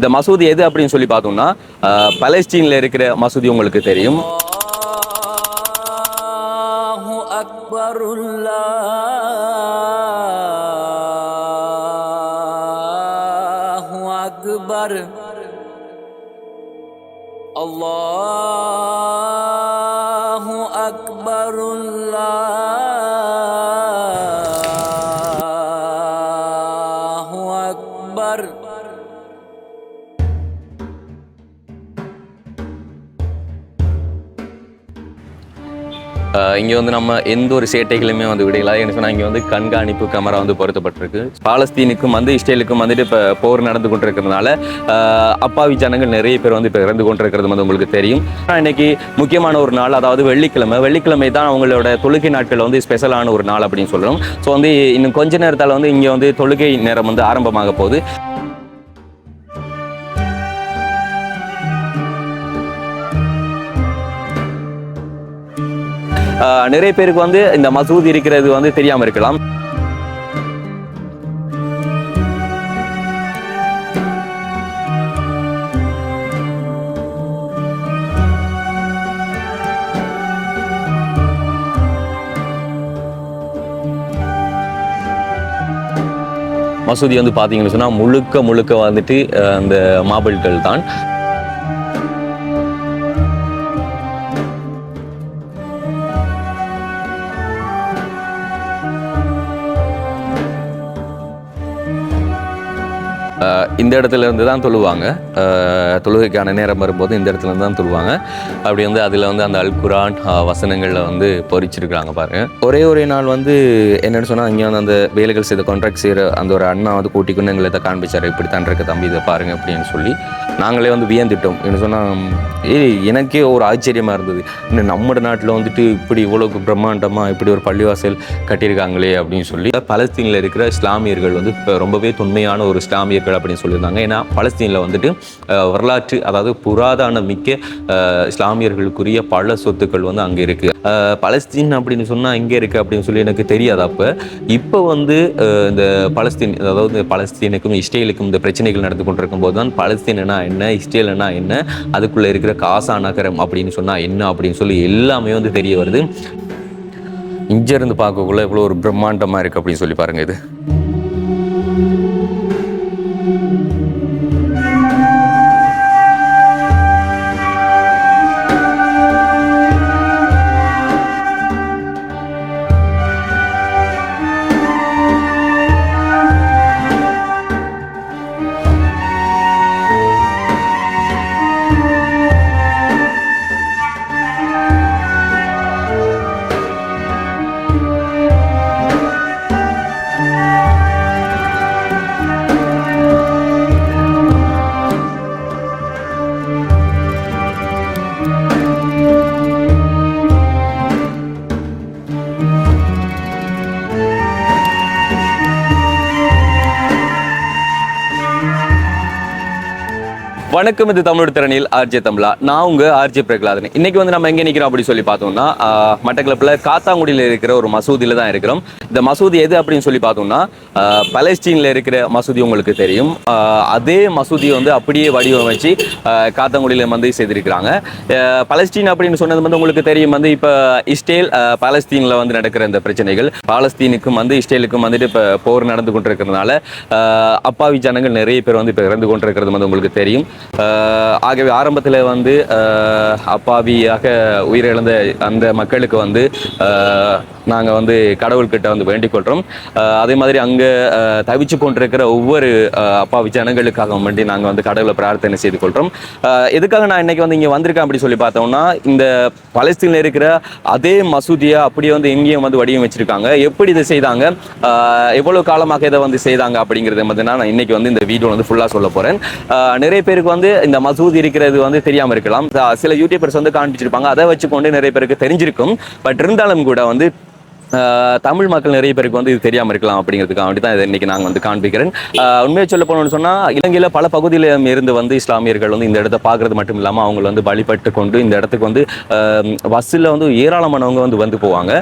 இந்த மசூதி எது அப்படின்னு சொல்லி பார்த்தோம்னா பலஸ்டீனில் இருக்கிற மசூதி உங்களுக்கு தெரியும். அக்பர். அல்லாஹ். இங்கே வந்து நம்ம எந்த ஒரு சேட்டைகளுமே வந்து விடையில என்ன சொன்னால் இங்கே வந்து கண்காணிப்பு கேமரா வந்து பொருத்தப்பட்டிருக்கு. பாலஸ்தீனுக்கும் வந்து இஸ்ரேலுக்கும் வந்துட்டு இப்போ போர் நடந்து கொண்டிருக்கிறதுனால அப்பாவி ஜனங்கள் நிறைய பேர் வந்து இப்போ இறந்து கொண்டிருக்கிறது வந்து உங்களுக்கு தெரியும். ஆனால் இன்னைக்கு முக்கியமான ஒரு நாள் அதாவது வெள்ளிக்கிழமை வெள்ளிக்கிழமை தான் அவங்களோட தொழுகை நாட்கள் வந்து ஸ்பெஷலான ஒரு நாள் அப்படின்னு சொல்லணும். ஸோ வந்து இன்னும் கொஞ்ச நேரத்தால் வந்து இங்கே வந்து தொழுகை நேரம் வந்து ஆரம்பமாக போகுது. நிறைய பேருக்கு வந்து இந்த மசூதி இருக்கிறது வந்து தெரியாம இருக்கலாம். மசூதி வந்து பார்த்தீங்கன்னு சொன்னால் முழுக்க முழுக்க வந்துட்டு அந்த மாபிள்கள் தான். இந்த இடத்துல இருந்து தான் தொழுவாங்க. தொழுகைக்கான நேரம் வரும்போது இந்த இடத்துல இருந்து தான் தொழுவாங்க. அப்படி வந்து அதில் வந்து அந்த அல் குரான் வசனங்களில் வந்து பொறிச்சிருக்கிறாங்க பாருங்கள் ஒரே ஒரே நாள் வந்து என்னென்னு சொன்னால் இங்கே வந்து அந்த வேலைகள் செய்த கான்ட்ராக்ட் செய்கிற அந்த ஒரு அண்ணா வந்து கூட்டிக்கொண்டு எங்களை இதை காண்பிச்சார். இப்படித்தான் இருக்க தம்பி இதை பாருங்கள் அப்படின்னு சொல்லி. நாங்களே வந்து வியந்துட்டோம். என்ன சொன்னால் ஏய் எனக்கே ஒரு ஆச்சரியமாக இருந்தது. இன்னும் நம்ம நாட்டில் வந்துட்டு இப்படி இவ்வளோ பிரம்மாண்டமாக இப்படி ஒரு பள்ளிவாசல் கட்டியிருக்காங்களே அப்படின்னு சொல்லி. பலஸ்தீனில் இருக்கிற இஸ்லாமியர்கள் வந்து ரொம்பவே தொன்மையான ஒரு இஸ்லாமியர்கள் அப்படின்னு சொல்லி சொல்லியிருந்தாங்க ஏன்னா பலஸ்தீனில் வந்துட்டு வரலாற்று அதாவது புராதான மிக்க இஸ்லாமியர்களுக்குரிய பல சொத்துக்கள் வந்து அங்கே இருக்குது பலஸ்தீன் அப்படின்னு சொன்னால் இங்கே இருக்குது அப்படின்னு சொல்லி எனக்கு தெரியாது. அப்போ இப்போ வந்து இந்த பலஸ்தீன் அதாவது பலஸ்தீனுக்கும் இஸ்ரேலுக்கும் இந்த பிரச்சனைகள் நடந்து கொண்டிருக்கும் போது தான் பலஸ்தீனா என்ன இஸ்ரேலுனா என்ன அதுக்குள்ளே இருக்கிற காசா நகரம் அப்படின்னு சொன்னால் என்ன அப்படின்னு சொல்லி எல்லாமே வந்து தெரிய வருது. இங்கேருந்து பார்க்கக்குள்ள இவ்வளோ ஒரு பிரம்மாண்டமாக இருக்குது அப்படின்னு சொல்லி பாருங்கள் இது. வணக்கம் இது தமிழ் திறனில் ஆர்ஜே தமிழா நான் உங்க ஆர்ஜே பிரகலாதன். இன்னைக்கு வந்து நம்ம எங்க நிற்கிறோம் அப்படி சொல்லி பார்த்தோம்னா மட்டக்களப்பில் காத்தாங்குடியில் இருக்கிற ஒரு மசூதியில தான் இருக்கிறோம். இந்த மசூதி எது அப்படின்னு சொல்லி பார்த்தோம்னா ஆஹ், இருக்கிற மசூதி உங்களுக்கு தெரியும். அதே மசூதியை வந்து அப்படியே வடிவமைச்சு காத்தாங்குடியில் காத்தாங்குடியில வந்து செய்திருக்கிறாங்க. பலஸ்டீன் பலஸ்தீன் அப்படின்னு சொன்னது வந்து உங்களுக்கு தெரியும். வந்து இப்போ இஸ்ரேல் பாலஸ்தீனில் பலஸ்தீன்ல வந்து நடக்கிற இந்த பிரச்சனைகள். பாலஸ்தீனுக்கும் வந்து இஸ்ரேலுக்கும் வந்துட்டு இப்போ போர் நடந்து கொண்டிருக்கிறதுனால அப்பாவி ஜனங்கள் நிறைய பேர் வந்து இப்போ இறந்து கொண்டிருக்கிறது வந்து உங்களுக்கு தெரியும். ஆகவே ஆரம்பத்தில் வந்து ஆஹ் அப்பாவியாக உயிரிழந்த அந்த மக்களுக்கு வந்து நாங்கள் வந்து கடவுள்கிட்ட வந்து வேண்டிக் கொள்கிறோம் அதே மாதிரி அங்கே தவிச்சு கொண்டிருக்கிற ஒவ்வொரு அப்பாவி ஜனங்களுக்காக வேண்டி நாங்கள் வந்து கடவுளை பிரார்த்தனை செய்து கொள்கிறோம் எதுக்காக நான் இன்னைக்கு வந்து இங்கே வந்திருக்கேன் அப்படி சொல்லி பார்த்தோம்னா இந்த பலஸ்தீனில் இருக்கிற அதே மசூதியை அப்படியே வந்து இங்கேயும் வந்து வடிவமைச்சிருக்காங்க எப்படி இதை செய்தாங்க? எவ்வளோ எவ்வளவு காலமாக இதை வந்து செய்தாங்க அப்படிங்கிறத வந்து நான் இன்னைக்கு வந்து இந்த வீடியோ வந்து ஃபுல்லாக சொல்ல போகிறேன் நிறைய பேருக்கு வந்து இந்த மசூதி இருக்கிறது வந்து தெரியாமல் இருக்கலாம். சில யூடியூபர்ஸ் வந்து காண்பிச்சிருப்பாங்க. அதை வச்சுக்கொண்டு நிறைய பேருக்கு தெரிஞ்சிருக்கும். பட் இருந்தாலும் கூட வந்து தமிழ் மக்கள் நிறைய பேருக்கு வந்து இது தெரியாமல் இருக்கலாம் அப்படிங்கிறதுக்காக வேண்டி தான் இதை இன்னைக்கு நாங்கள் வந்து காண்பிக்கிறேன். உண்மையை சொல்ல போனோம்னு சொன்னால் இலங்கையில் பல பகுதியில் இருந்து வந்து இஸ்லாமியர்கள் வந்து இந்த இடத்த பார்க்கறது மட்டும் இல்லாமல் அவங்கள வந்து வழிபட்டு கொண்டு இந்த இடத்துக்கு வந்து பஸ்ஸில் வந்து ஏராளமானவங்க வந்து வந்து போவாங்க.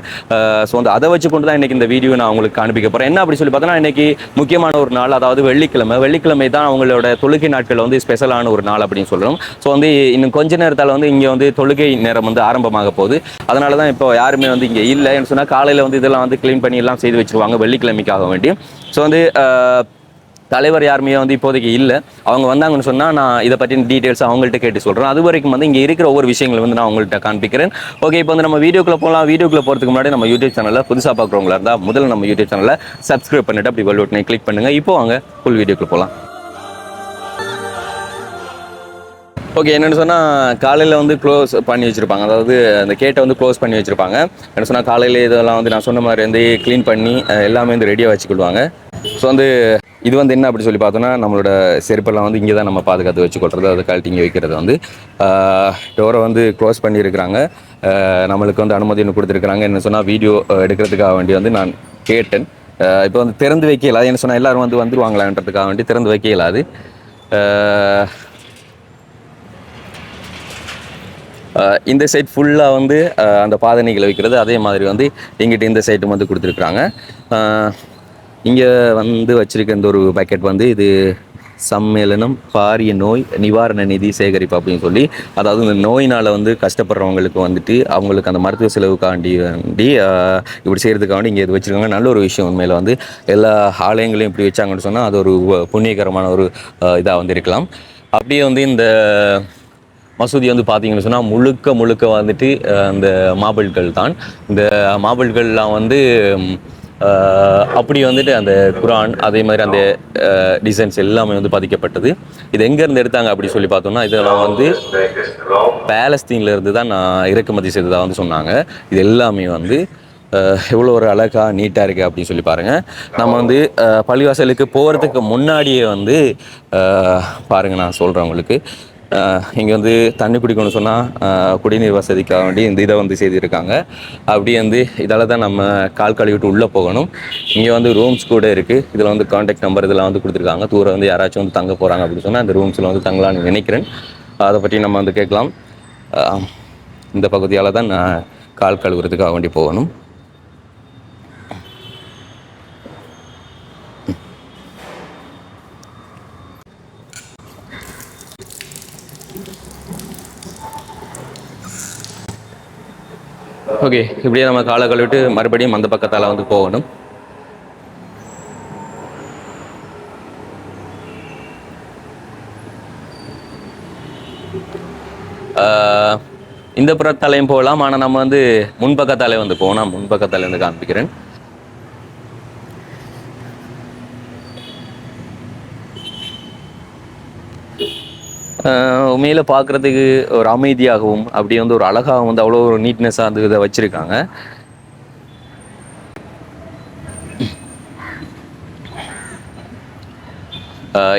ஸோ வந்து அதை வச்சு கொண்டு தான் இன்னைக்கு இந்த வீடியோ நான் உங்களுக்கு காண்பிக்க போகிறேன் என்ன அப்படி சொல்லி பார்த்தோன்னா இன்னைக்கு முக்கியமான ஒரு நாள் அதாவது வெள்ளிக்கிழமை. வெள்ளிக்கிழமை தான் அவங்களோட தொழுகை நாட்கள் வந்து ஸ்பெஷலான ஒரு நாள் அப்படின்னு சொல்லணும் ஸோ வந்து இன்னும் கொஞ்ச நேரத்தால் வந்து இங்கே வந்து தொழுகை நேரம் வந்து ஆரம்பமாக போகுது. அதனால தான் இப்போ யாருமே வந்து இங்கே இல்லைன்னு சொன்னால் காலையில் வந்து இதெல்லாம் வந்து க்ளீன் பண்ணி எல்லாம் செய்து வச்சிருவாங்க வெள்ளிக்கிழமைக்காக வேண்டி. ஸோ வந்து தலைவர் யாருமே வந்து இப்போதைக்கு இல்லை. அவங்க வந்தாங்கன்னு சொன்னால் நான் இதை பற்றின டீட்டெயில்ஸ் அவங்கள்ட்ட கேட்டு சொல்கிறேன் அது வரைக்கும் வந்து இங்கே இருக்கிற ஒவ்வொரு விஷயங்களை வந்து நான் உங்கள்கிட்ட காண்பிக்கிறேன். ஓகே இப்போ வந்து நம்ம வீடியோக்குள்ள போகலாம் வீடியோக்குள்ள போகிறதுக்கு முன்னாடி நம்ம யூடியூப் சேனலில் புதுசாக பார்க்குறவங்களா இருந்தால் முதல்ல நம்ம யூடியூப் சேனலில் சப்ஸ்கிரைப் பண்ணிட்டு அப்படி வெல் பட்டனை கிளிக் பண்ணுங்கள் இப்போ வாங்க ஃபுல் வீடியோக்குள்ளே போகலாம் ஓகே என்னென்னு சொன்னால் காலையில் வந்து க்ளோஸ் பண்ணி வச்சுருப்பாங்க. அதாவது அந்த கேட்டை வந்து க்ளோஸ் பண்ணி வச்சுருப்பாங்க. என்ன சொன்னால் காலையில் இதெல்லாம் வந்து நான் சொன்ன மாதிரி வந்து க்ளீன் பண்ணி எல்லாமே வந்து ரெடியாக வச்சுக்கிடுவாங்க. ஸோ வந்து இது வந்து என்ன அப்படி சொல்லி பார்த்தோன்னா நம்மளோட செருப்பெல்லாம் வந்து இங்கே தான் நம்ம பாதுகாத்து வச்சுக்கொள்றது அதை கழட்டி இங்கே வைக்கிறது வந்து. டோரை வந்து க்ளோஸ் பண்ணியிருக்கிறாங்க நம்மளுக்கு வந்து அனுமதி ஒன்று கொடுத்துருக்குறாங்க. என்ன சொன்னால் வீடியோ எடுக்கிறதுக்காக வேண்டி வந்து நான் கேட்டேன். இப்போ வந்து திறந்து வைக்க என்ன சொன்னால் எல்லாரும் வந்து வந்துருவாங்களான்றதுக்காக வேண்டி திறந்து வைக்கயலாது இந்த சைட் ஃபுல்லாக வந்து அந்த பாதணிகளை வைக்கிறது. அதே மாதிரி வந்து எங்கிட்ட இந்த சைட்டும் வந்து கொடுத்துருக்குறாங்க. இங்கே வந்து வச்சிருக்க இந்த ஒரு பக்கெட் வந்து இது சம்மேளனம் பாரிய நோய் நிவாரண நிதி சேகரிப்பு அப்படின்னு சொல்லி அதாவது இந்த நோயினால் வந்து கஷ்டப்படுறவங்களுக்கு வந்துட்டு அவங்களுக்கு அந்த மருத்துவ செலவுக்காண்டி வேண்டி இப்படி செய்கிறதுக்காண்டி இங்கே இது வச்சுருக்காங்க. நல்ல ஒரு விஷயம் உண்மையில் வந்து எல்லா ஆலயங்களையும் இப்படி வச்சாங்கன்னு சொன்னால் அது ஒரு உ- புண்ணியகரமான ஒரு இதாக வந்து இருக்கலாம். அப்படியே வந்து இந்த மசூதி வந்து பார்த்தீங்கன்னு சொன்னால் முழுக்க முழுக்க வந்துட்டு அந்த மாபிள்கள் தான். இந்த மாபிள்கள்லாம் வந்து அப்படி வந்துட்டு அந்த குரான் அதே மாதிரி அந்த டிசைன்ஸ் எல்லாமே வந்து பதிக்கப்பட்டது. இது எங்கேருந்து எடுத்தாங்க அப்படி சொல்லி பார்த்தோம்னா இதெல்லாம் வந்து பேலஸ்தீன்ல இருந்து தான் நான் இறக்குமதி செய்ததாக வந்து சொன்னாங்க. இது எல்லாமே வந்து எவ்வளோ ஒரு அழகாக நீட்டாக இருக்குது அப்படின்னு சொல்லி பாருங்கள் நம்ம வந்து பள்ளிவாசலுக்கு போகிறதுக்கு முன்னாடியே வந்து பாருங்கள் பாருங்க நான் சொல்கிறேன் உங்களுக்கு. இங்கே வந்து தண்ணி குடிக்கணும்னு சொன்னால் குடிநீர் வசதிக்காக வேண்டி இந்த இதை வந்து செய்திருக்காங்க. அப்படி வந்து இதால் தான் நம்ம கால் கழுவிட்டு உள்ளே போகணும். இங்கே வந்து ரூம்ஸ் கூட இருக்குது இதில் வந்து காண்டாக்ட் நம்பர் இதெல்லாம் வந்து கொடுத்துருக்காங்க. தூரம் வந்து யாராச்சும் வந்து தங்க போகிறாங்க அப்படின்னு சொன்னால் அந்த ரூம்ஸில் வந்து தங்கலாம்னு நினைக்கிறேன். அதை பற்றி நம்ம வந்து கேட்கலாம். இந்த பகுதியால் தான் நான் கால் கழுவுறதுக்காக வேண்டி போகணும். ஓகே இப்படியே நம்ம காலை கழுவிட்டு மறுபடியும் அந்த பக்கத்தால் வந்து போகணும். ஆஹ், இந்த புறத்தாலையும் போகலாம் ஆனால் நம்ம வந்து முன்பக்கத்தாலே வந்து போகணும். முன்பக்கத்தாலே வந்து காண்பிக்கிறேன். உண்மையில் பார்க்குறதுக்கு ஒரு அமைதியாகவும் அப்படியே வந்து ஒரு அழகாகவும் வந்து அவ்வளோ ஒரு நீட்னஸாக அந்த இதை வச்சுருக்காங்க.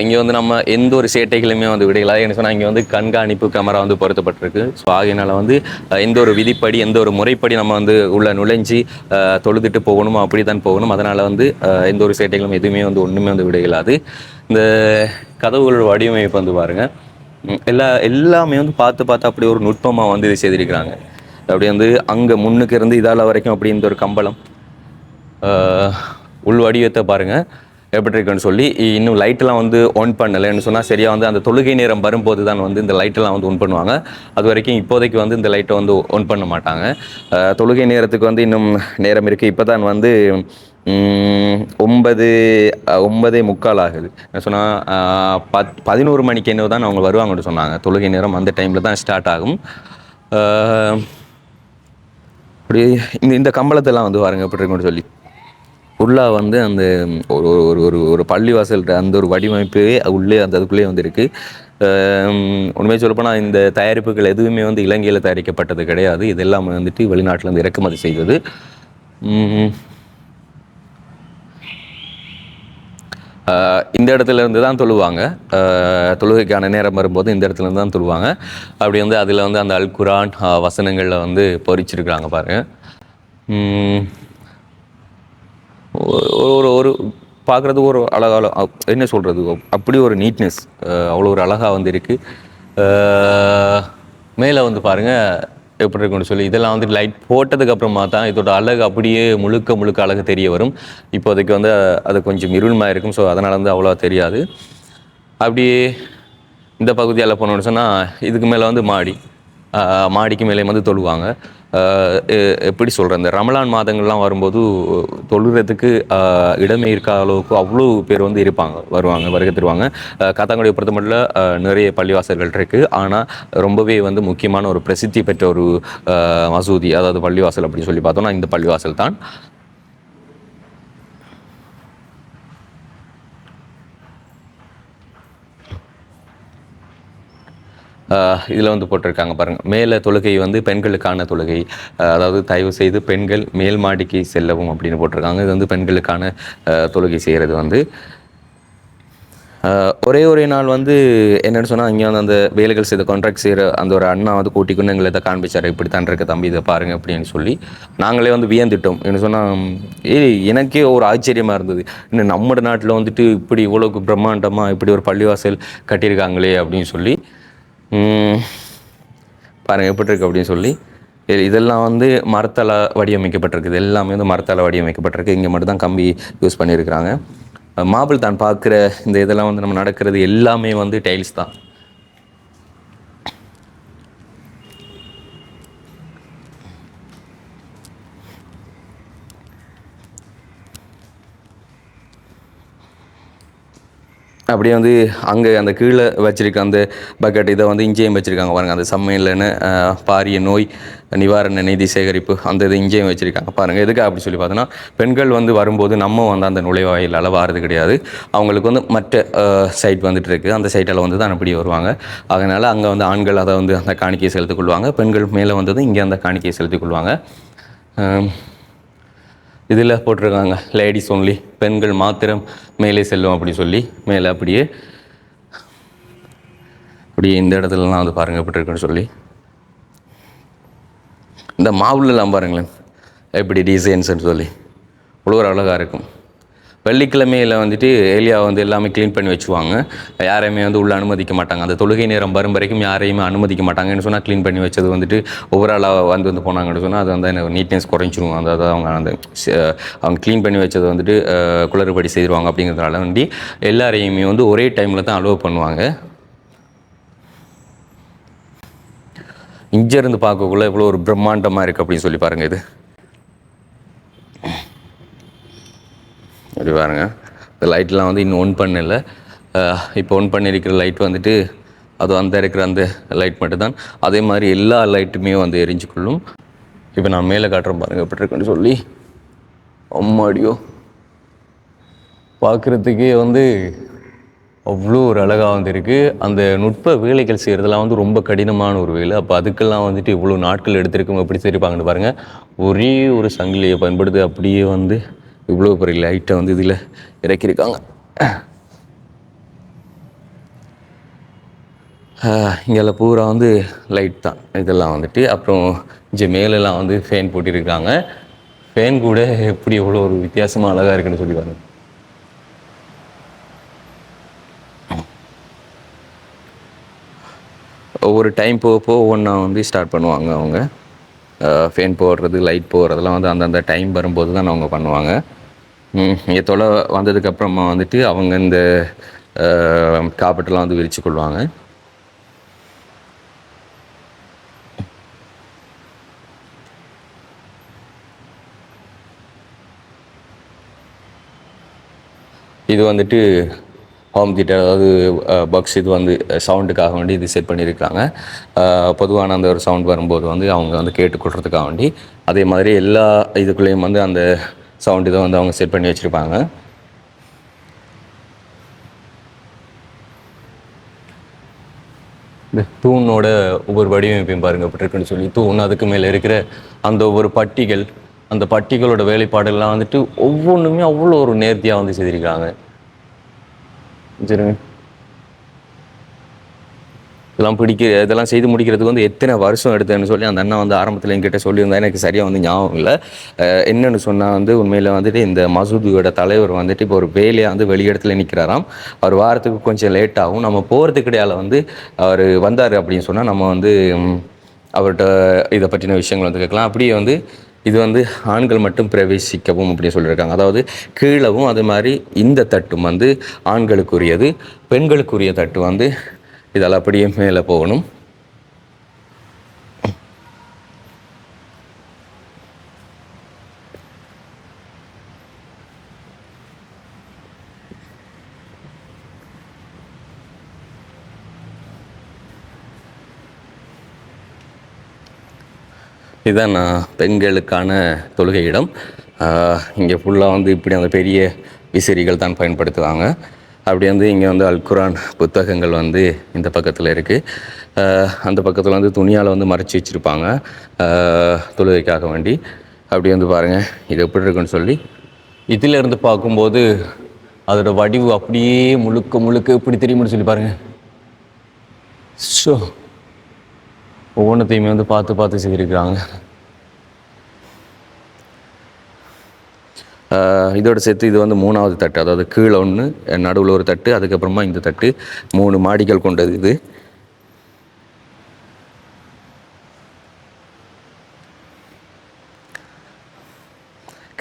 இங்கே வந்து நம்ம எந்த ஒரு சேட்டைகளுமே வந்து விடையலாம் என்ன சொன்னால் இங்கே வந்து கண்காணிப்பு கேமரா வந்து பொருத்தப்பட்டிருக்கு. ஸோ ஆகையினால வந்து எந்த ஒரு விதிப்படி எந்த ஒரு முறைப்படி நம்ம வந்து உள்ள நுழைஞ்சி தொழுதுட்டு போகணும் அப்படி தான் போகணும். அதனால் வந்து எந்த ஒரு சேட்டைகளும் எதுவுமே வந்து ஒன்றுமே வந்து விடையிலாது இந்த கதவுகளோட வடிவமைப்பு வந்து பாருங்கள் எல்லா எல்லாமே வந்து பார்த்து பார்த்து அப்படி ஒரு நுட்பமாக வந்து இது செய்திருக்கிறாங்க. அப்படி வந்து அங்கே முன்னுக்கு இருந்து இதால வரைக்கும் அப்படி இந்த ஒரு கம்பளம் உள் வடிவத்தை பாருங்கள் எப்படி இருக்குன்னு சொல்லி இன்னும் லைட்டெல்லாம் வந்து ஆன் பண்ணலைன்னு சொன்னால் சரியாக வந்து அந்த தொழுகை நேரம் வரும்போது தான் வந்து இந்த லைட்டெல்லாம் வந்து ஆன் பண்ணுவாங்க. அது வரைக்கும் இப்போதைக்கு வந்து இந்த லைட்டை வந்து ஆன் பண்ண மாட்டாங்க. தொழுகை நேரத்துக்கு வந்து இன்னும் நேரம் இருக்குது இப்போ தான் வந்து ஒன்பது ஒன்பதே முக்கால் ஆகுது என்ன சொன்னால் பத் பதினோரு மணிக்கு என்ன தான் அவங்க வருவாங்கன்னு சொன்னாங்க. தொழுகை நேரம் அந்த டைமில் தான் ஸ்டார்ட் ஆகும். அப்படி இந்த இந்த கம்பளத்தெல்லாம் வந்து பாருங்க எப்படி இருக்குன்னு சொல்லி. உள்ளே வந்து அந்த ஒரு ஒரு ஒரு ஒரு ஒரு பள்ளிவாசல் அந்த ஒரு வடிவமைப்பே உள்ளே அந்த அதுக்குள்ளே வந்து இருக்குது உண்மையை சொல்லப்போனால் இந்த தயாரிப்புகள் எதுவுமே வந்து இலங்கையில் தயாரிக்கப்பட்டது கிடையாது. இது எல்லாமே வந்துட்டு வெளிநாட்டிலேருந்து இறக்குமதி செய்தது. இந்த இடத்துல இருந்து தான் தொழுவாங்க. தொழுகைக்கான நேரம் வரும்போது இந்த இடத்துல இருந்து தான் தொழுவாங்க. அப்படி வந்து அதில் வந்து அந்த அல் குரான் வசனங்களில் வந்து பொறிச்சிருக்கிறாங்க பாருங்க. ஒரு ஒரு ஒரு பார்க்குறதுக்கு ஒரு அழகால அப்- என்ன சொல்கிறது அப்படி ஒரு நீட்னஸ் அவ்வளோ ஒரு அழகாக வந்து இருக்குது மேலே வந்து பாருங்கள் எப்படி இருக்கும்னு சொல்லி இதெல்லாம் வந்து லைட் போட்டதுக்கு அப்புறமா தான் இதோட அழகு அப்படியே முழுக்க முழுக்க அழகு தெரிய வரும். இப்போதைக்கு வந்து அது கொஞ்சம் இருள்மாக இருக்கும். ஸோ அதனால் வந்து அவ்வளோ தெரியாது. அப்படியே இந்த பகுதியால் போனோம்னு சொன்னால் இதுக்கு மேலே வந்து மாடி. மாடிக்கு மேலே வந்து தொழுவாங்க. எப்படி சொல்கிற இந்த ரமலான் மாதங்கள்லாம் வரும்போது தொழுகிறதுக்கு இடமே இருக்காத அளவுக்கு அவ்வளோ பேர் வந்து இருப்பாங்க வருவாங்க வருகை தருவாங்க. காத்தாங்குடி பிரதமரில் நிறைய பள்ளிவாசல்கள் இருக்குது ஆனால் ரொம்பவே வந்து முக்கியமான ஒரு பிரசித்தி பெற்ற ஒரு மசூதி அதாவது பள்ளிவாசல் அப்படின்னு சொல்லி பார்த்தோம்னா இந்த பள்ளிவாசல் தான். இதில் வந்து போட்டிருக்காங்க பாருங்கள் மேலே தொழுகை வந்து பெண்களுக்கான தொழுகை. அதாவது தயவு செய்து பெண்கள் மேல் மாடிக்கு செல்லவும் அப்படின்னு போட்டிருக்காங்க. இது வந்து பெண்களுக்கான தொழுகை செய்கிறது வந்து. ஒரே ஒரே நாள் வந்து என்னென்னு சொன்னால் இங்கே வந்து அந்த வேலைகள் செய்த கான்ட்ராக்ட் செய்கிற அந்த ஒரு அண்ணா வந்து கூட்டிக்கொண்டு எங்களை இதை காண்பிச்சார். இப்படி தான் இருக்க தம்பி இதை பாருங்கள் அப்படின்னு சொல்லி நாங்களே வந்து வியந்துட்டோம். என்ன சொன்னால் ஏய் எனக்கே ஒரு ஆச்சரியமாக இருந்தது. இன்னும் நம்ம நாட்டில் வந்துட்டு இப்படி இவ்வளோக்கு பிரம்மாண்டமாக இப்படி ஒரு பள்ளிவாசல் கட்டியிருக்காங்களே அப்படின்னு சொல்லி பாருங்கள் எப்படி இருக்கு அப்படின்னு சொல்லி. இதெல்லாம் வந்து மரத்தால் வடிவமைக்கப்பட்டிருக்குது. எல்லாமே வந்து மரத்தால் வடிவமைக்கப்பட்டிருக்கு. இங்கே மட்டும் தான் கம்பி யூஸ் பண்ணியிருக்கிறாங்க. மாபிள் தான் பார்க்குற இந்த இதெல்லாம் வந்து நம்ம நடக்கிறது எல்லாமே வந்து டைல்ஸ் தான். அப்படியே வந்து அங்கே அந்த கீழே வச்சிருக்க அந்த பக்கெட் இதை வந்து இங்கேயும் வச்சுருக்காங்க பாருங்கள் அந்த சமையல்னு பாரிய நோய் நிவாரண நிதி சேகரிப்பு அந்த இது இங்கேயும் வச்சுருக்காங்க பாருங்கள் எதுக்கு அப்படி சொல்லி பார்த்தோன்னா பெண்கள் வந்து வரும்போது நம்ம வந்து அந்த நுழைவாயிலால் வாரது கிடையாது. அவங்களுக்கு வந்து மற்ற சைட் வந்துட்டு இருக்குது அந்த சைட்டில் வந்து தான் அப்படி வருவாங்க. அதனால் அங்கே வந்து ஆண்கள் அதை வந்து அந்த காணிக்கையை செலுத்திக் கொள்வாங்க. பெண்கள் மேலே வந்ததும் இங்கே அந்த காணிக்கையை செலுத்திக் கொள்வாங்க. இதில் போட்டிருக்காங்க லேடிஸ் ஒன்லி பெண்கள் மாத்திரம் மேலே செல்லும் அப்படி சொல்லி மேலே அப்படியே அப்படியே இந்த இடத்துலலாம் வந்து பாருங்கள் எப்படி இருக்குன்னு சொல்லி. இந்த மாவுலலாம் பாருங்களேன் எப்படி டிசைன்ஸ்ன்னு சொல்லி. இவ்வளோ ஒரு அழகாக இருக்கும். வெள்ளிக்கிழமையில் வந்துட்டு ஏலியா வந்து எல்லாமே க்ளீன் பண்ணி வச்சுவாங்க யாரையுமே வந்து உள்ளே அனுமதிக்க மாட்டாங்க. அந்த தொழுகை நேரம் வரும் வரைக்கும் யாரையுமே அனுமதிக்க மாட்டாங்கன்னு சொன்னால் க்ளீன் பண்ணி வச்சது வந்துட்டு ஓவராலாக வந்து வந்து போனாங்கன்னு சொன்னால் அது வந்து எனக்கு நீட்னஸ் குறைஞ்சிரும். அதாவது அவங்க அந்த அவங்க க்ளீன் பண்ணி வச்சது வந்துட்டு குளறுபடி செய்திருவாங்க அப்படிங்கிறதுனால வந்து எல்லாரையுமே வந்து ஒரே டைமில் தான் அலோவ் பண்ணுவாங்க. இங்கேருந்து பார்க்கக்குள்ள இவ்வளோ ஒரு பிரம்மாண்டமாக இருக்குது அப்படின்னு சொல்லி பாருங்கள் இது. இப்படி பாருங்கள் இந்த லைட்லாம் வந்து இன்னும் ஒன் பண்ணல. இப்போ ஒன் பண்ணியிருக்கிற லைட் வந்துட்டு அது அந்த இருக்கிற அந்த லைட் மட்டும்தான். அதே மாதிரி எல்லா லைட்டுமே வந்து எரிஞ்சுக்கொள்ளும். இப்போ நான் மேலே காட்டுறேன் பாருங்கள் எப்படி இருக்குன்னு சொல்லி. அம்மாடியோ. பார்க்குறதுக்கே வந்து அவ்வளோ ஒரு அழகாக வந்து இருக்குது அந்த நுட்ப வேலைகள் செய்கிறதுலாம் வந்து ரொம்ப கடினமான ஒரு வேலை. அப்போ அதுக்கெல்லாம் வந்துட்டு இவ்வளோ நாட்கள் எடுத்திருக்கவங்க எப்படி செய்திருப்பாங்கன்னு பாருங்கள் ஒரே ஒரு சங்கிலியை பயன்படுத்தி அப்படியே வந்து இவ்வளோ பெரிய லைட்டை வந்து இதில் இறக்கியிருக்காங்க. இங்கெல்லாம் பூரா வந்து லைட் தான். இதெல்லாம் வந்துட்டு அப்புறம் இங்கே மேலெல்லாம் வந்து ஃபேன் போட்டிருக்காங்க ஃபேன் கூட எப்படி எவ்வளோ ஒரு வித்தியாசமாக அழகாக இருக்குன்னு சொல்லி பாருங்க. ஒவ்வொரு டைம் போக போக ஒவ்வொன்றா வந்து ஸ்டார்ட் பண்ணுவாங்க அவங்க. ஃபேன் போடுறது லைட் போடுறதெல்லாம் வந்து அந்தந்த டைம் வரும்போது தான் அவங்க பண்ணுவாங்க. இங்கே தொலை வந்ததுக்கப்புறமா வந்துட்டு அவங்க இந்த காப்பட்டெல்லாம் வந்து விரிச்சு கொள்வாங்க. இது வந்துட்டு ஹோம் தியேட்டர் அதாவது பக்ஸ் இது வந்து சவுண்டுக்காக வேண்டி இது செட் பண்ணியிருக்காங்க பொதுவான அந்த ஒரு சவுண்ட் வரும்போது வந்து அவங்க வந்து கேட்டுக்கொள்றதுக்காக வேண்டி. அதே மாதிரி எல்லா இதுக்குள்ளேயும் வந்து அந்த சவுண்ட் இதை வந்து அவங்க செட் பண்ணி வச்சுருப்பாங்க. இந்த தூணோட ஒவ்வொரு வடிவமைப்பையும் பாருங்க அப்படி இருக்குன்னு சொல்லி தூண் அதுக்கு மேலே இருக்கிற அந்த ஒவ்வொரு பட்டிகள் அந்த பட்டிகளோட வேலைப்பாடுகள்லாம் வந்துட்டு ஒவ்வொன்றுமே அவ்வளோ ஒரு நேர்த்தியாக வந்து செய்திருக்காங்க சரிங்க? இதெல்லாம் பிடிக்க இதெல்லாம் செய்து முடிக்கிறதுக்கு வந்து எத்தனை வருஷம் எடுத்தேன்னு சொல்லி அந்த அண்ணா வந்து ஆரம்பத்தில் என்கிட்ட சொல்லியிருந்தா எனக்கு சரியாக வந்து ஞாபகம் இல்லை. என்னென்னு என்னன்னு சொன்னால் வந்து உண்மையில் வந்துட்டு இந்த மசூதியோட தலைவர் வந்துட்டு இப்போ ஒரு வேலையாக வந்து வெளியிடத்துல நிற்கிறாராம் அவர் வாரத்துக்கு கொஞ்சம் லேட் ஆகும். நம்ம போகிறதுக்கு இடையால வந்து அவர் வந்தார் அப்படின்னு சொன்னால் நம்ம வந்து அவர்கிட்ட இதை பற்றின விஷயங்கள் வந்து கேட்கலாம். அப்படியே வந்து இது வந்து ஆண்கள் மட்டும் பிரவேசிக்கவும் அப்படின்னு சொல்லியிருக்காங்க. அதாவது கீழவும் அது மாதிரி இந்த தட்டும் வந்து ஆண்களுக்குரியது பெண்களுக்குரிய தட்டு வந்து இதால் அப்படியே மேலே போகணும். இதுதான் நான் பெண்களுக்கான தொழுகை இடம் இங்கே ஃபுல்லாக வந்து இப்படி அந்த பெரிய விசிறிகள் தான் பயன்படுத்துவாங்க. அப்படி வந்து இங்கே வந்து அல் குரான் புத்தகங்கள் வந்து இந்த பக்கத்தில் இருக்குது அந்த பக்கத்தில் வந்து துணியால் வந்து மறைச்சி வச்சுருப்பாங்க. தொழுகைக்காக வேண்டி. அப்படி வந்து பாருங்கள் இது எப்படி இருக்குன்னு சொல்லி. இதில் இருந்து பார்க்கும்போது அதோட வடிவு அப்படியே முழுக்க முழுக்க இப்படி தெரியும்னு சொல்லி பாருங்கள் ஷோ ஒவ்வொன்றத்தையுமே வந்து பார்த்து பார்த்து செய்திருக்கிறாங்க. இதோட சேர்த்து இது வந்து மூணாவது தட்டு. அதாவது கீழே ஒன்று நடுவில் ஒரு தட்டு அதுக்கப்புறமா இந்த தட்டு. மூணு மாடிகள் கொண்டது இது.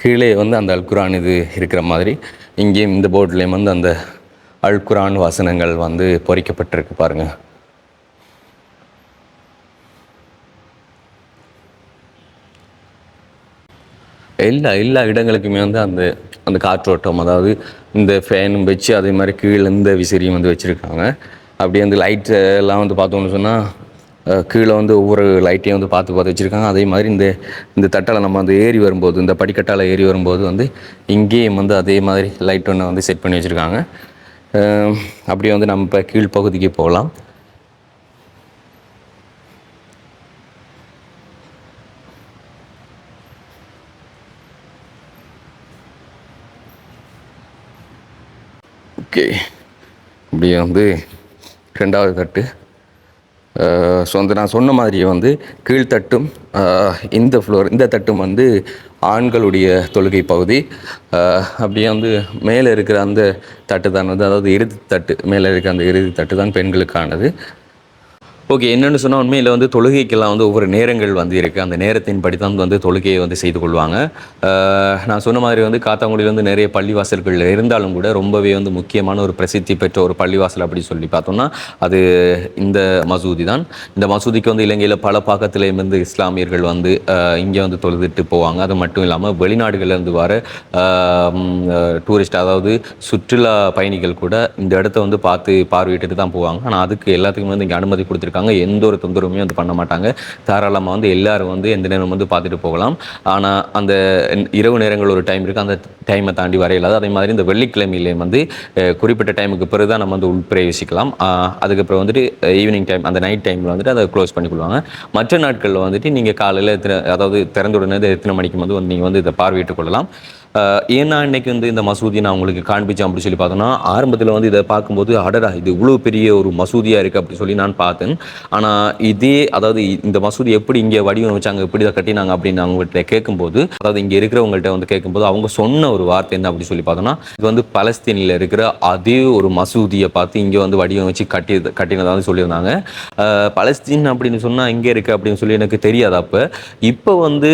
கீழே வந்து அந்த அல்குரான் இது இருக்கிற மாதிரி. இங்கேயும் இந்த போர்ட்லேயும் வந்து அந்த அல்குரான் வசனங்கள் வந்து பொறிக்கப்பட்டிருக்கு பாருங்கள் எல்லா எல்லா இடங்களுக்குமே வந்து அந்த அந்த காற்றோட்டம் அதாவது இந்த ஃபேனும் வச்சு அதே மாதிரி கீழே இந்த விசிறியும் வந்து வச்சுருக்காங்க. அப்படியே வந்து லைட் எல்லாம் வந்து பார்த்தோம்னு சொன்னால் கீழே வந்து ஒவ்வொரு லைட்டையும் வந்து பார்த்து பார்த்து வச்சுருக்காங்க. அதே மாதிரி இந்த இந்த தட்டால் நம்ம வந்து ஏறி வரும்போது இந்த படிக்கட்டால் ஏறி வரும்போது வந்து இங்கேயும் வந்து அதே மாதிரி லைட் ஒன்று வந்து செட் பண்ணி வச்சுருக்காங்க. அப்படியே வந்து நம்ம இப்போ கீழ்ப்பகுதிக்கு போகலாம். ஓகே. இப்படியே வந்து ரெண்டாவது தட்டு. ஸோ வந்து நான் சொன்ன மாதிரியே வந்து கீழ்த்தட்டும் இந்த ஃப்ளோர் இந்த தட்டும் வந்து ஆண்களுடைய தொழுகை பகுதி. அப்படியே வந்து மேலே இருக்கிற அந்த தட்டு தான் வந்து அதாவது இறுதி தட்டு மேலே இருக்கிற அந்த இறுதி தட்டு தான் பெண்களுக்கானது. ஓகே என்னென்னு சொன்னால் உண்மையில் வந்து தொழுகைக்கெல்லாம் வந்து ஒவ்வொரு நேரங்கள் வந்து இருக்குது அந்த நேரத்தின் படி தான் வந்து தொழுகையை வந்து செய்து கொள்வாங்க. நான் சொன்ன மாதிரி வந்து காத்தாங்குடியில் வந்து நிறைய பள்ளிவாசல்கள் இருந்தாலும் கூட ரொம்பவே வந்து முக்கியமான ஒரு பிரசித்தி பெற்ற ஒரு பள்ளிவாசல் அப்படி சொல்லி பார்த்தோம்னா அது இந்த மசூதி தான். இந்த மசூதிக்கு வந்து இலங்கையில் பல பாக்கத்திலேயும் வந்து இஸ்லாமியர்கள் வந்து இங்கே வந்து தொழுதுட்டு போவாங்க. அது மட்டும் இல்லாமல் வெளிநாடுகள்லேருந்து வர டூரிஸ்ட் அதாவது சுற்றுலா பயணிகள் கூட இந்த இடத்த வந்து பார்த்து பார்வையிட்டுட்டு தான் போவாங்க. ஆனால் அதுக்கு எல்லாத்துக்குமே வந்து இங்கே அனுமதி கொடுத்துருக்காங்க. எந்த ஒரு தொந்தரவுமே வந்து பண்ண மாட்டாங்க. தாராளமாக வந்து எல்லாரும் வந்து எந்த நேரம் வந்து பார்த்துட்டு போகலாம். ஆனால் அந்த இரவு நேரங்கள் ஒரு டைம் இருக்குது அந்த டைமை தாண்டி வரையில்லாது அதே மாதிரி இந்த வெள்ளிக்கிழமையிலேயும் வந்து குறிப்பிட்ட டைமுக்கு பிறகு தான் நம்ம வந்து உள்பிரவேசிக்கலாம் அதுக்கப்புறம் வந்துட்டு ஈவினிங் டைம் அந்த நைட் டைமில் வந்துட்டு அதை க்ளோஸ் பண்ணிக்கொள்வாங்க மற்ற நாட்களில் வந்துட்டு நீங்கள் காலையில் எத்தனை அதாவது திறந்த உடனே எத்தனை மணிக்கு வந்து நீங்கள் வந்து இதை பார்வையிட்டுக் கொள்ளலாம். ஏன்னா இன்றைக்கி வந்து இந்த மசூதி நான் உங்களுக்கு காண்பிச்சேன் அப்படி சொல்லி பார்த்தோன்னா ஆரம்பத்தில் வந்து இதை பார்க்கும்போது அடடா இது இவ்வளோ பெரிய ஒரு மசூதியாக இருக்குது அப்படி சொல்லி நான் பார்த்தேன். ஆனால் இதே அதாவது இந்த மசூதி எப்படி இங்கே வடிவமைச்சாங்க எப்படி இதை கட்டினாங்க அப்படின்னு அவங்கள்ட்ட கேட்கும்போது அதாவது இங்கே இருக்கிறவங்கள்ட்ட வந்து கேட்கும்போது அவங்க சொன்ன ஒரு வார்த்தை என்ன அப்படி சொல்லி பார்த்தோன்னா இது வந்து பலஸ்தீனில் இருக்கிற அதே ஒரு மசூதியை பார்த்து இங்கே வந்து வடிவமைச்சு கட்டி கட்டினதாக சொல்லியிருந்தாங்க. பலஸ்தீன் அப்படின்னு சொன்னால் இங்கே இருக்குது அப்படின்னு சொல்லி எனக்கு தெரியாது அப்போ. இப்போ வந்து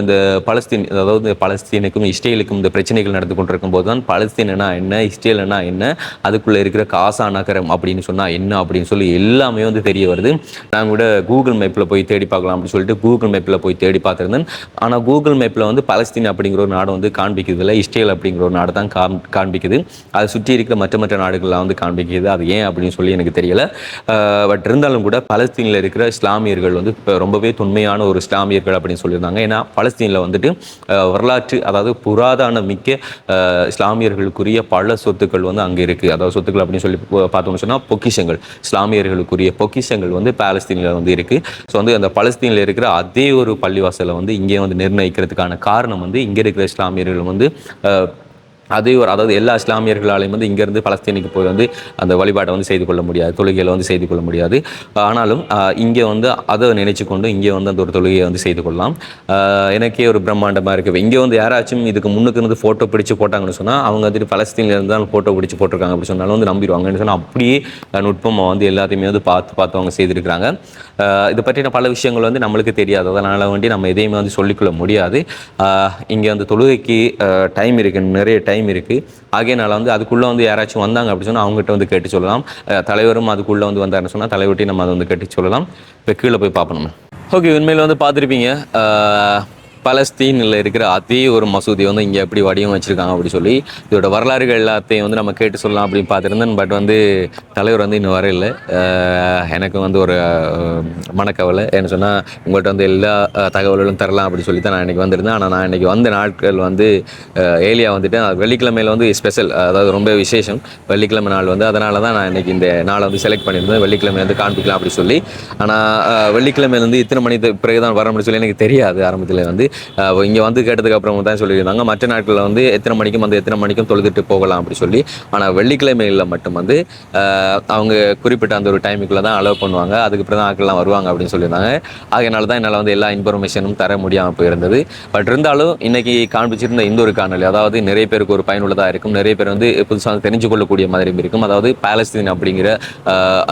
இந்த பலஸ்தீன் அதாவது பலஸ்தீனுக்கும் இஸ்ரேலுக்கும் இந்த பிரச்சனைகள் நடந்து கொண்டிருக்கும் போது தான் பலஸ்தீனா என்ன இஸ்ரேல்னா என்ன அதுக்குள்ளே இருக்கிற காசா நகரம் அப்படின்னு சொன்னால் என்ன அப்படின்னு சொல்லி எல்லாமே வந்து தெரிய வருது. நான் கூட கூகுள் மேப்பில் போய் தேடி பார்க்கலாம் அப்படின்னு சொல்லிட்டு கூகுள் மேப்பில் போய் தேடி பார்த்துருந்தேன். ஆனால் கூகுள் மேப்பில் வந்து பலஸ்தீன் அப்படிங்கிற ஒரு நாடு வந்து காண்பிக்கிறது இல்லை இஸ்ரேல் அப்படிங்கிற ஒரு நாடு தான் காம் காண்பிக்குது. அதை சுற்றி இருக்கிற மற்ற மற்ற நாடுகள்லாம் வந்து காண்பிக்குது. அது ஏன் அப்படின்னு சொல்லி எனக்கு தெரியல. பட் இருந்தாலும் கூட பலஸ்தீனில் இருக்கிற இஸ்லாமியர்கள் வந்து ரொம்பவே தொன்மையான ஒரு இஸ்லாமியர்கள் அப்படின்னு சொல்லியிருந்தாங்க. ஏன்னா பலஸ்தீனில் வந்துட்டு வரலாற்று அதாவது புராதன மிக்க இஸ்லாமியர்களுக்குரிய பல சொத்துக்கள் வந்து அங்கே இருக்குது அதாவது சொத்துக்கள் அப்படின்னு சொல்லி பார்த்தோம்னு சொன்னால் பொக்கிஷங்கள். இஸ்லாமியர்களுக்குரிய பொக்கிஷங்கள் வந்து பாலஸ்தீனில் வந்து இருக்குது ஸோ வந்து அந்த பலஸ்தீனில் இருக்கிற அதே ஒரு பள்ளிவாசலை வந்து இங்கே வந்து நிர்ணயிக்கிறதுக்கான காரணம் வந்து இங்கே இருக்கிற இஸ்லாமியர்கள் வந்து அதே ஒரு அதாவது எல்லா இஸ்லாமியர்களாலையும் வந்து இங்கேருந்து பலஸ்தீனுக்கு போய் வந்து அந்த வழிபாட்டை வந்து செய்து கொள்ள முடியாது தொழுகையில் வந்து செய்து கொள்ள முடியாது. ஆனாலும் இங்கே வந்து அதை நினைச்சு கொண்டு இங்கே வந்து அந்த ஒரு தொழுகையை வந்து செய்து கொள்ளலாம். எனக்கே ஒரு பிரம்மாண்டமாக இருக்குது இங்கே வந்து யாராச்சும் இதுக்கு முன்னுக்கு இருந்து ஃபோட்டோ பிடிச்சு போட்டாங்கன்னு சொன்னால் அவங்க வந்துட்டு பலஸ்தீன்லேருந்து தான் ஃபோட்டோ பிடிச்சி போட்டிருக்காங்க அப்படி சொன்னாலும் வந்து நம்பிடுவாங்கன்னு சொன்னால் அப்படியே நுட்பமாக வந்து எல்லாத்தையுமே வந்து பார்த்து பார்த்து அவங்க செய்திருக்கிறாங்க. இது இதை பற்றின பல விஷயங்கள் வந்து நம்மளுக்கு தெரியாது. அதனால் வேண்டி நம்ம எதையுமே வந்து சொல்லிக்கொள்ள முடியாது. இங்கே அந்த தொழுகைக்கு டைம் இருக்குது நிறைய டைம் இருக்குது ஆகையனால வந்து அதுக்குள்ளே வந்து யாராச்சும் வந்தாங்க அப்படின்னு சொன்னால் அவங்ககிட்ட வந்து கேட்டு சொல்லலாம். தலைவரும் அதுக்குள்ளே வந்து வந்தாருன்னு சொன்னால் தலைவர்கிட்டையும் நம்ம அதை வந்து கேட்டு சொல்லலாம். இப்போ கீழே போய் பார்ப்போம் ஓகே உண்மையில் வந்து பார்த்துருப்பீங்க. பலஸ்தீனில் இருக்கிற அதே ஒரு மசூதி வந்து இங்கே எப்படி வடிவம் வச்சுருக்காங்க அப்படி சொல்லி இதோட வரலாறுகள் எல்லாத்தையும் வந்து நம்ம கேட்டு சொல்லலாம் அப்படின்னு பார்த்துருந்தேன். பட் வந்து தலைவர் வந்து இன்னும் வரையில்லை எனக்கு வந்து ஒரு மனக்கவலை. என்ன சொன்னால் உங்கள்கிட்ட வந்து எல்லா தகவல்களும் தரலாம் அப்படின்னு சொல்லி தான் நான் இன்றைக்கி வந்திருந்தேன். ஆனால் நான் இன்றைக்கி வந்த நாட்கள் வந்து ஏலியா வந்துட்டு அது வெள்ளிக்கிழமையில் வந்து ஸ்பெஷல் அதாவது ரொம்ப விசேஷம். வெள்ளிக்கிழமை நாள் வந்து அதனால தான் நான் இன்றைக்கி இந்த நாளை வந்து செலக்ட் பண்ணியிருந்தேன். வெள்ளிக்கிழமை வந்து காண்பிக்கலாம் அப்படி சொல்லி. ஆனால் வெள்ளிக்கிழமையிலேருந்து இத்தனை மணி பிறகு தான் வர முடியும் சொல்லி எனக்கு தெரியாது. ஆரம்பத்தில் வந்து இங்கே வந்து கேட்டதுக்கு அப்புறம் தான் சொல்லியிருந்தாங்க. மற்ற நாட்களில் வந்து எத்தனை மணிக்கும் வந்து எத்தனை மணிக்கும் தொழுதுட்டு போகலாம் அப்படி சொல்லி. ஆனால் வெள்ளிக்கிழமையில் மட்டும் வந்து அவங்க குறிப்பிட்ட அந்த ஒரு டைமுக்குள்ளே தான் அலோவ் பண்ணுவாங்க. அதுக்கப்புறம் தான் ஆட்கள்லாம் வருவாங்க அப்படின்னு சொல்லியிருந்தாங்க. அதனால தான் என்னால் வந்து எல்லா இன்ஃபர்மேஷனும் தர முடியாமல் போயிருந்தது. பட் இருந்தாலும் இன்றைக்கி காண்பிச்சிருந்த இந்த ஒரு காணொலி அதாவது நிறைய பேருக்கு ஒரு பயனுள்ளதாக இருக்கும். நிறைய பேர் வந்து புதுசாக தெரிஞ்சு கொள்ளக்கூடிய மாதிரி இருக்கும். அதாவது பாலஸ்தீன் அப்படிங்கிற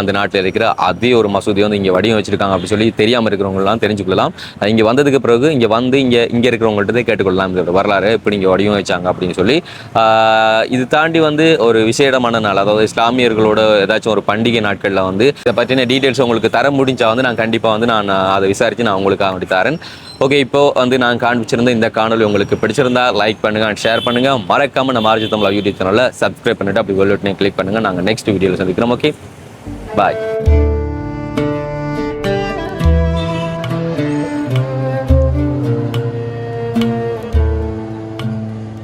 அந்த நாட்டில் இருக்கிற அதே ஒரு மசூதி வந்து இங்கே வடிவம் வச்சிருக்காங்க அப்படின்னு சொல்லி தெரியாமல் இருக்கிறவங்களாம் தெரிஞ்சுக்கொள்ளலாம். இங்கே வந்ததுக்கு பிறகு இங்கே வந்து இங்கே இங்கே இருக்கிறவங்கள்ட்ட கேட்டுக்கொள்ளலாம் இதோட வரலாறு இப்படி இங்கே வடிவம் வச்சாங்க அப்படின்னு சொல்லி இது தாண்டி வந்து ஒரு விசேடமான நாள் அதாவது இஸ்லாமியர்களோட ஏதாச்சும் ஒரு பண்டிகை நாட்களில் வந்து இதை பற்றின டீட்டெயில்ஸ் உங்களுக்கு தர முடிஞ்சால் வந்து நான் கண்டிப்பாக வந்து நான் அதை விசாரித்து நான் உங்களுக்கு அப்படி தரேன். ஓகே இப்போ வந்து நான் காண்பிச்சிருந்த இந்த காணொலி உங்களுக்கு பிடிச்சிருந்தா லைக் பண்ணுங்க அண்ட் ஷேர் பண்ணுங்க. மறக்காம நம்ம ஆர்ஜி தமிழ் யூடியூப் சேனலில் சப்ஸ்கிரைப் பண்ணிட்டு அப்படி வெள்ளோட்டனே கிளிக் பண்ணுங்க. நாங்கள் நெக்ஸ்ட் வீடியோவில் சந்திக்கிறோம் ஓகே பாய்